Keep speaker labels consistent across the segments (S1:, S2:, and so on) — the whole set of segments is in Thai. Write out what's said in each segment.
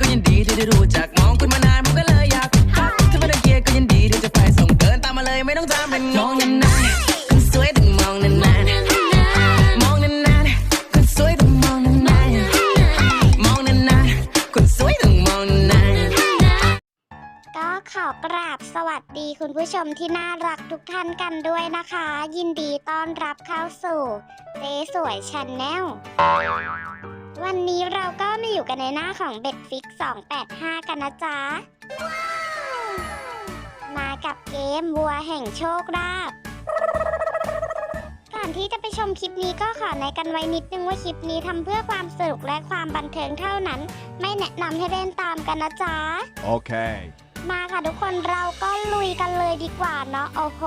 S1: ก็ยินดีที่ได้รู้จักมองคุณมานานผมก็เลยอยากทักถ้าไม่ได้เกียร์ก็ยินดีที่จะไปส่งเดินตามมาเลยไม่ต้องตามเป็นงงนานๆคนสวยต้องมองนานๆมองนานๆคนสวยต้องมองนานๆมองนานๆคนสวยต้องมองนานๆ
S2: ก็ขอกราบสวัสดีคุณผู้ชมที่น่ารักทุกท่านกันด้วยนะคะ ยินดีต้อนรับเข้าสู่เจ๊สวยชาแนล วันนี้เราก็มาอยู่กันในหน้าของเบ็ดฟิก285 กันนะจ๊ะ มากับเกมวัวแห่งโชคลาภก่อนที่จะไปชมคลิปนี้ก็ขอแนะกันไว้นิดนึงว่าคลิปนี้ทำเพื่อความสนุกและความบันเทิงเท่านั้น ไม่แนะนำให้เล่นตามกันนะจ๊ะ
S3: Okay.
S2: มาค่ะทุกคนเราก็ลุยกันเลยดีกว่าเนาะโอ้โห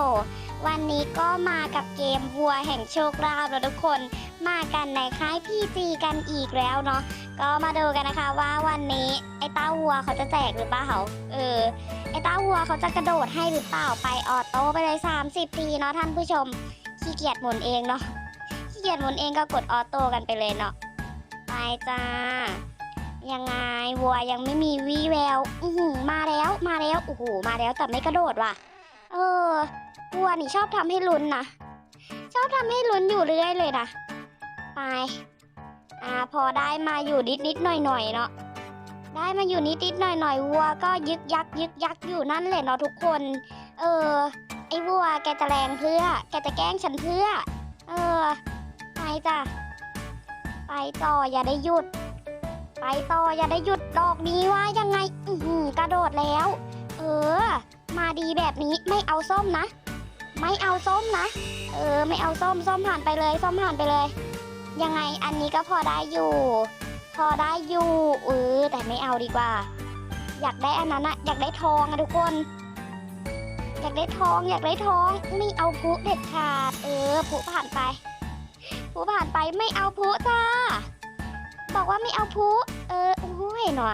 S2: วันนี้ก็มากับเกมวัวแห่งโชคลาภแล้วทุกคน มากันในค่ายพีจีกันอีกแล้วเนาะก็มาดูกันนะคะว่าวันนี้ไอ้เต้าวัวเขาจะแจกหรือเปล่าเออไอ้เต้าวัวเขาจะกระโดดให้หรือเปล่าไปออโต้ไปเลย 30ทีเนาะท่านผู้ชมขี้เกียจหมุนเองเนาะขี้เกียจหมุนเองก็กดออโต้กันไปเลยเนาะไปจ้ายังไงวัวยังไม่มีวี่แววอือหือมาแล้วมาแล้วโอ้โหมาแล้วแต่ไม่กระโดดว่ะ เออวัวนี่ชอบทำให้ลุ้นนะชอบทำให้ลุ้นอยู่เรื่อยเลยนะ ไปอ่าพอได้มาอยู่นิดนิดหน่อยหน่อยเนาะได้มาอยู่นิดนิดหน่อยหน่อยวัวก็ยึกยักยึกยักอยู่นั่นแหละเนาะทุกคน เออ ไอ้วัวแกจะแรงเพื่อ แกจะแกล้งฉันเพื่อ เออไปจ้ะไปต่ออย่าได้หยุด ไปต่ออย่าได้หยุดดอกนี้ว่ายังไง อือกระโดดแล้ว เออ มาดีแบบนี้ไม่เอาส้มนะ ไม่เอาส้มนะ เออ ไม่เอาส้มส้มผ่านไปเลย ส้มผ่านไปเลย ยังไงอันนี้ก็พอได้อยู่ พอได้อยู่เออแต่ไม่เอาดีกว่า อยากได้อันนั้นอะอยากได้ทองอะทุกคน อยากได้ทองอยากได้ทองไม่เอาพุเด็ดขาด เออพุผ่านไปพุผ่านไปไม่เอาพุจ้า บอกว่าไม่เอาพุเออโอ้ยหนอ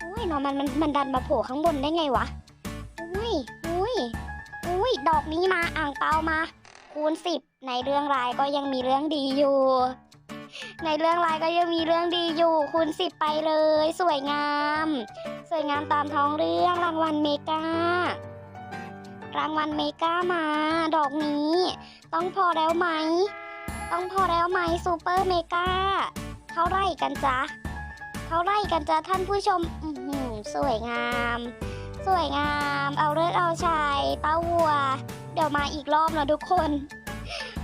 S2: โอ้ยหนอมันมันมันดันมาโผล่ข้างบนได้ไงวะอุ้ยอุ้ยอุ้ยดอกนี้มาอ่างเปามา คูณสิบในเรื่องรายก็ยังมีเรื่องดีอยู่ ในเรื่องรายก็ยังมีเรื่องดีอยู่ คูณสิบไปเลย สวยงาม สวยงามตามท้องเรื่องรางวัลเมการางวัลเมกามา ดอกนี้ ต้องพอแล้วไหม ต้องพอแล้วไหมซูเปอร์เมกาเท่าไรกันจ๊ะเท่าไรกันจ๊ะท่านผู้ชมอือหือสวยงาม สวยงาม เอาเลิศเอาชัยเต้าวัว ดี๋ยวมาอีกรอบนะทุกคน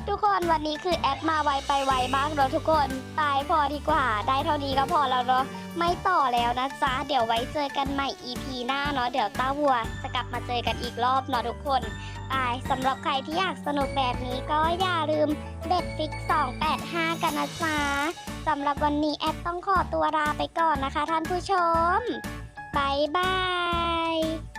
S2: ทุกคนวันนี้คือแอดมาไวไปไวมากเนอะทุกคนตายพอดีกว่า ได้เท่านี้ก็พอแล้วเนาะไม่ต่อแล้วนะจ๊ะ เดี๋ยวไว้เจอกันใหม่ EP หน้าเนาะเดี๋ยวต้าวัว จะกลับมาเจอกันอีกรอบเนาะทุกคนตายสำหรับใครที่อยากสนุกแบบนี้ก็อย่าลืมเด็ดฟิก 285 กันนะจ๊ะสำหรับวันนี้แอปต้องขอตัวลาไปก่อนนะคะท่านผู้ชมบายบาย